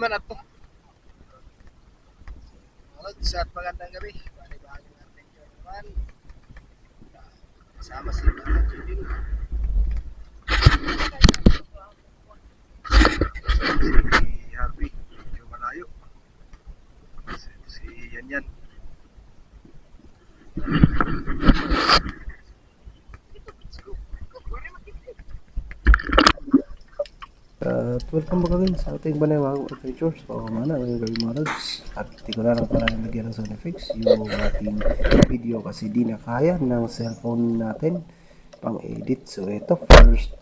Si man ato. Mga sa magandang gabi. Bali-bali natin yun naman. Kasama si Mga Judin. Si Harvey. Medyo malayo. Si Yan Yan. At welcome back again sa ating banayawang adventures. O mana, gawin mga lods. At di ko na lang pala nilagyan ng sound effects yung ating video kasi di na kaya ng cellphone natin pang edit. So ito, first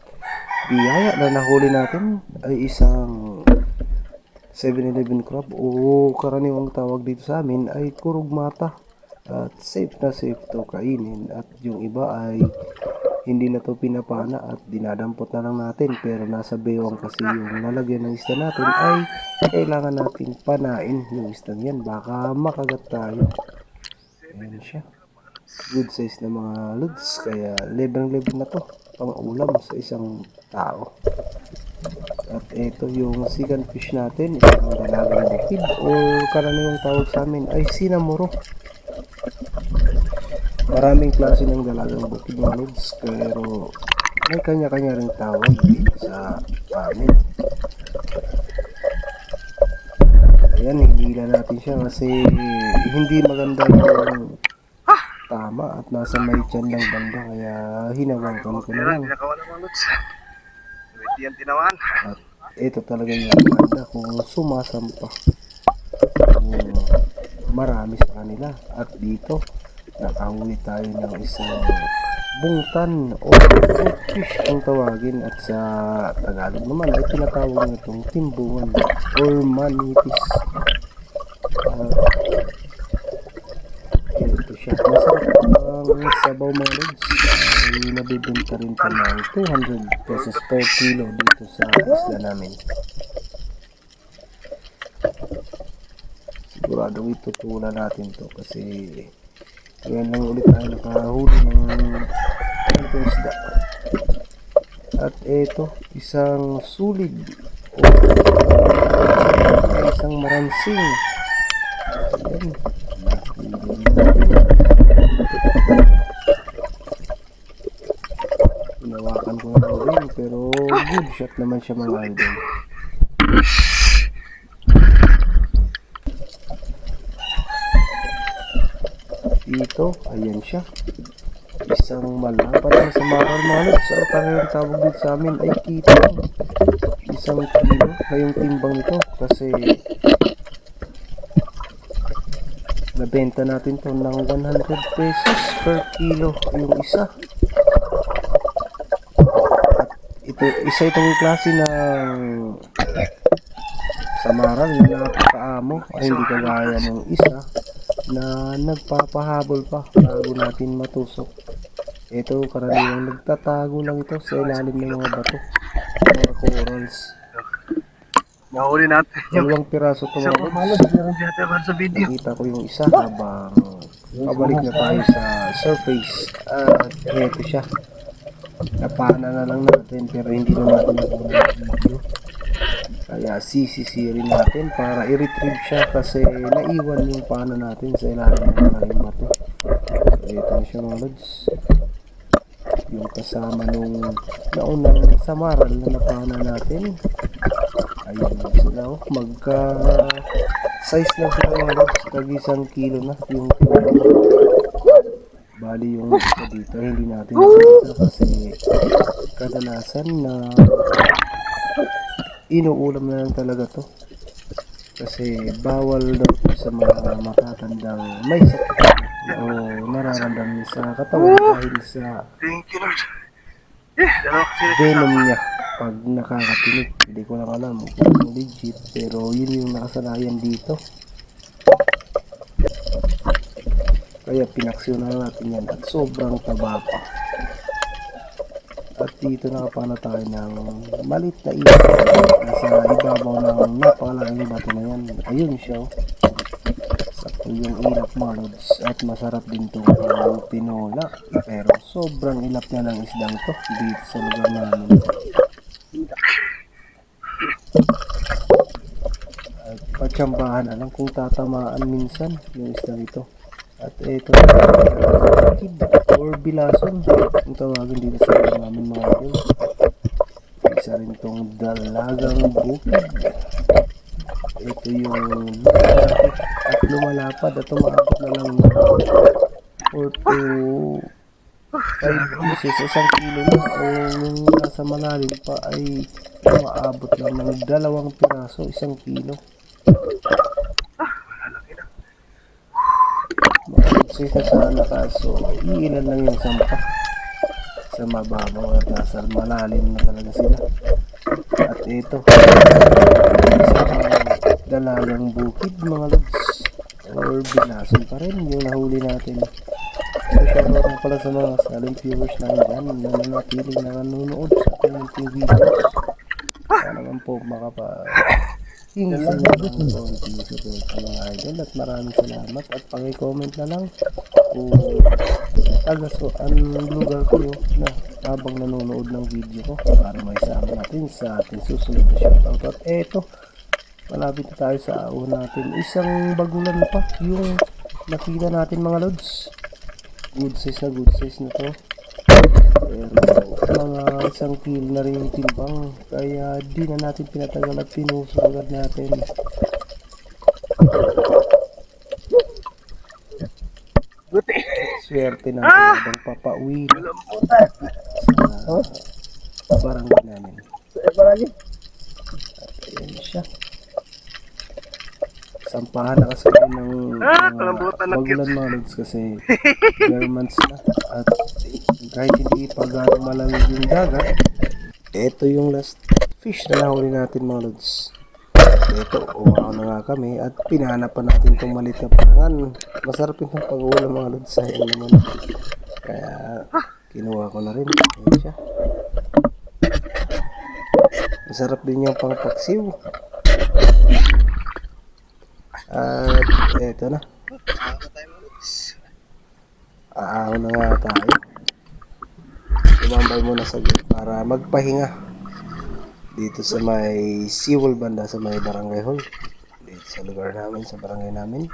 biyaya na nahuli natin ay isang 7-Eleven crab o karaniwang tawag dito sa amin ay kurog mata. At safe na safe to kainin at yung iba ay hindi na to pinapana at dinadampot na lang natin pero nasa bewang kasi yung lalagyan ng isda natin ay kailangan natin panain yung isda yan baka makagat tayo. Ayan siya. Good size na mga lods kaya lebang level na to. Pang ulam sa isang tao. At ito yung second fish natin. Isang dalagang bukid o karaniwang tawag sa amin ay sinamuro Maraming klase ng dalagang bukid mga lods, pero may kanya-kanya rin tawag sa amin. Ayan, hinila natin siya kasi hindi maganda yung tama at nasa may tiyan lang banda kaya hinawakan ko na lang. Pwede yan tinawan. At ito talaga yung maganda kung sumasampa. Marami sa kanila. At dito, nakahuli tayo ng isang bungtan o fish kung tawagin at sa Tagalog naman ay tinatawag na itong timbungan or manitis. At ito siya. Masarap ang sabaw mga lods. Ay nabibenta rin po ng 200 pesos per kilo dito sa isla namin. Siguradong itutulan natin to kasi Ayan lang ulit tayo nakahuli ng itong isda. At ito, isang sulig. O, isang maransing. Ayan. Hinawakan ko na rin pero good shot naman siya mga idol. Ito, ayan siya. Isang malapad na sa mga lods. So, parang tawag dito sa amin ay kita. Isang kilo na yung timbang nito. Kasi nabenta natin to ng 100 pesos per kilo yung isa. At ito, isa itong klase ng samaral na napakaamo ay hindi kagaya ng isa na nagpapahabol pa bago natin matusok. Ito karaniwang nagtatago lang ito sa ilalim ng mga bato, mga corals. Nahuli natin yung Dalawang piraso ito mga video. Nakita ko yung isa habang pabalik na tayo sa surface. At eto siya. Napana na lang natin pero hindi na natin yung video. Kaya sisisirin natin para i-retrieve siya kasi naiwan yung pana natin sa ilalim ng malaking bato. So ito na siya mga. Yung kasama nung naunang samaral na napana natin. Ayun na sila oh. Magka size lang sila mga lods. Tag isang kilo na yung Bali yung isa dito hindi natin nakita kasi kadalasan na inuulam na lang talaga to kasi bawal daw sa mga matatandang may sakit o nararamdaman sa katawan dahil sa. Eh, kasi venom niya pag nakakatinig. Hindi ko lang alam kung legit pero yun yung nakasanayan dito. Kaya pinaksyon na natin yan at sobrang taba pa. At dito nakapana tayo ng malit na ilog. Nasa ibabaw ng napakalaking bato na yan. Ayun siya. oh. Sakto yung ilap mga lods. At masarap din itong tinola. Pero sobrang ilap na ng isdang to dito sa lugar namin. tsambahan alam kung tatamaan minsan yung isda ito. At ito, or bilason, kung tawagin dito sa namin mga idol. Isa rin tong dalagang bukid. Ito yung at lumalapad at umaabot na lang ng 4 to 5 pieces, isang kilo na o yung nasa malalim pa ay umaabot lang ng dalawang piraso, isang kilo. Na sana kaso iilan lang yung sampa sa mababaw at nasa malalim na talaga sila. At ito, isang dalagang bukid mga lods or binason pa rin yung nahuli natin. So, shoutout nga pala sa mga silent viewers namin dyan na nanatiling nanonood sa ating videos. Kaya naman po makapa King sa mga sa mga idol at maraming salamat. At paki-comment na lang kung taga so ang lugar kayo na habang nanonood ng video ko para may sama natin sa ating susunod na shoutout. At eto malapit na tayo sa ahon natin. Isang bagulan pa yung nakita natin mga lods. Good size na good size na to. Pero mga isang kilo na rin yung timbang. Kaya di na natin pinatagal at tinusok agad natin. Buti. swerte natin habang papauwi. Sa barangay namin. Parang yun. Ayan siya. Sampahan na kasi ng Ah, na bagulan mga lods kasi bare months na at kahit hindi pa gano'ng malamig yung dagat ito yung last fish na nahuli natin mga lods. Ito, umaw na nga kami at pinanapan natin itong malit na parangan masarap yung pag-ulam mga lods. Sayang naman. Kaya kinuha ko na rin. Siya. Masarap din yung pangpaksiw. At eto na. Aahaw na nga tayo. Tumambay muna sa gate para magpahinga. Dito sa may Siwol banda sa may barangay hall. Dito sa lugar namin, sa barangay namin.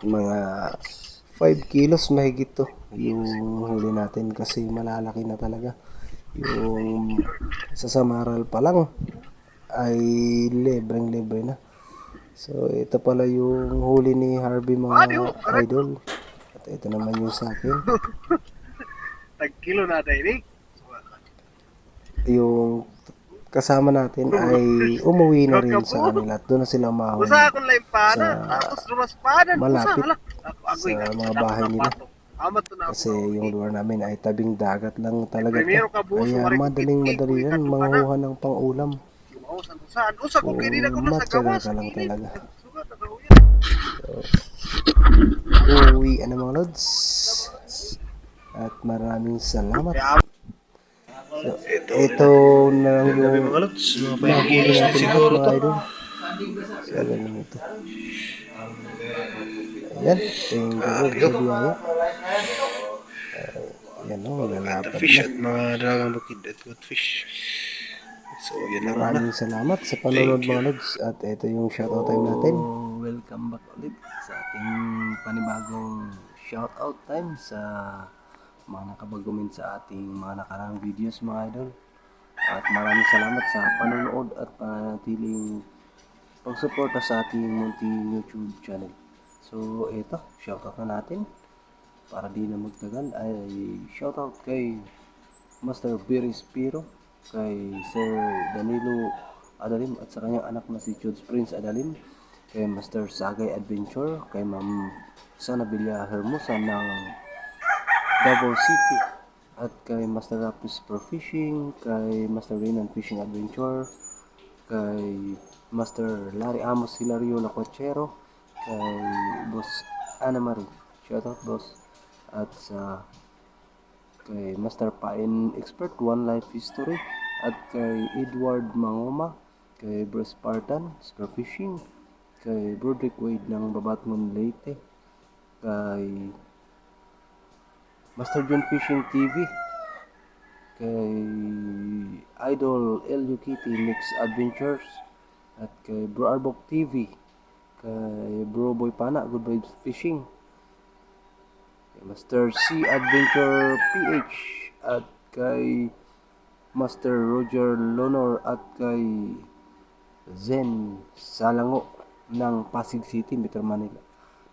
Mga 5 kilos mahigit to. Yung huli natin kasi malalaki na talaga. Yung sa Samaral pa lang ay libreng libre na. So, ito pala yung huli ni Harvey mga idol. At ito naman yung sa akin. Tag-kilo na tayo, Rick. Yung kasama natin ay umuwi na rin sa kanila. At doon na sila na. Sa malapit sa mga bahay nila. Kasi yung lugar namin ay tabing dagat lang talaga Primero to. ka, buso, Kaya madaling madali yan manguha ng pang-ulam. Na sa matyaga ka lang talaga. Sugat, nagahuyan. Uwi na mga lods. At maraming salamat. So, ito na lang yung mga lods, mga 5 nahuli kilos din natin siguro mga idol. So, ganun ito. Ayan, thank you Lord sa biyaya. Uh, yan o, lalapad Fish na. at mga dalagang bukid at good fish. So, yan lang. Maraming salamat sa panonood mga lods. At ito yung shoutout time natin. welcome back ulit sa ating panibagong shoutout time sa mga nakapag-comment sa ating mga nakarang videos mga idol. At maraming salamat sa panonood at panatiling pagsuporta sa ating munting YouTube channel. So, ito, shoutout na natin. Para di na magtagal ay shoutout kay Master Biry Spiro, kay Sir Danilo Adalim at sa kanyang anak na si Chuds Prince Adalim, kay Master Sagay Adventure, kay Ma'am Sanabilla Hermosa ng Davao City, at kay Master Rapis Pro Fishing, kay Master Renan Fishing Adventure, kay Master Larry Amos Hilario Lacochero, kay Boss Ana Marie, shoutout boss, at sa kay Master Pain Expert One Life History. At kay Edward Mangoma kay Bro Spartan Spear Fishing. Kay Broderick Wade ng Babatngon Leyte. Kay Master John Fishing TV kay Idol LU Kitty Mix Adventures. At kay Bro Arbok TV, kay Bro Boy Pana, Good Vibes Fishing, kay Master C Adventure PH, at kay Master Roger Lonor. At kay Zen Salango ng Pasig City, Metro Manila.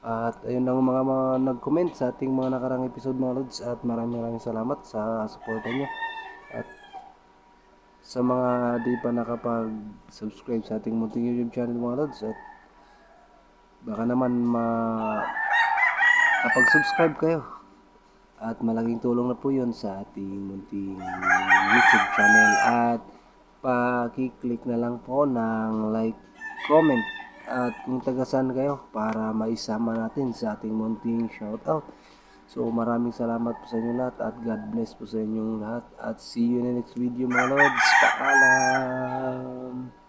At ayun lang mga, mga nag-comment sa ating mga nakarang episode mga lods. At maraming maraming salamat sa suporta nyo. At sa mga di pa nakapag-subscribe sa ating munting YouTube channel mga lods at baka naman ma kapag-subscribe kayo. At malaking tulong na po yun sa ating munting YouTube channel. At pakiclick na lang po ng like, comment at kung tagasan kayo para maisama natin sa ating munting shoutout. So maraming salamat po sa inyo lahat at God bless po sa inyong lahat at see you in the next video mga lods. Paalam!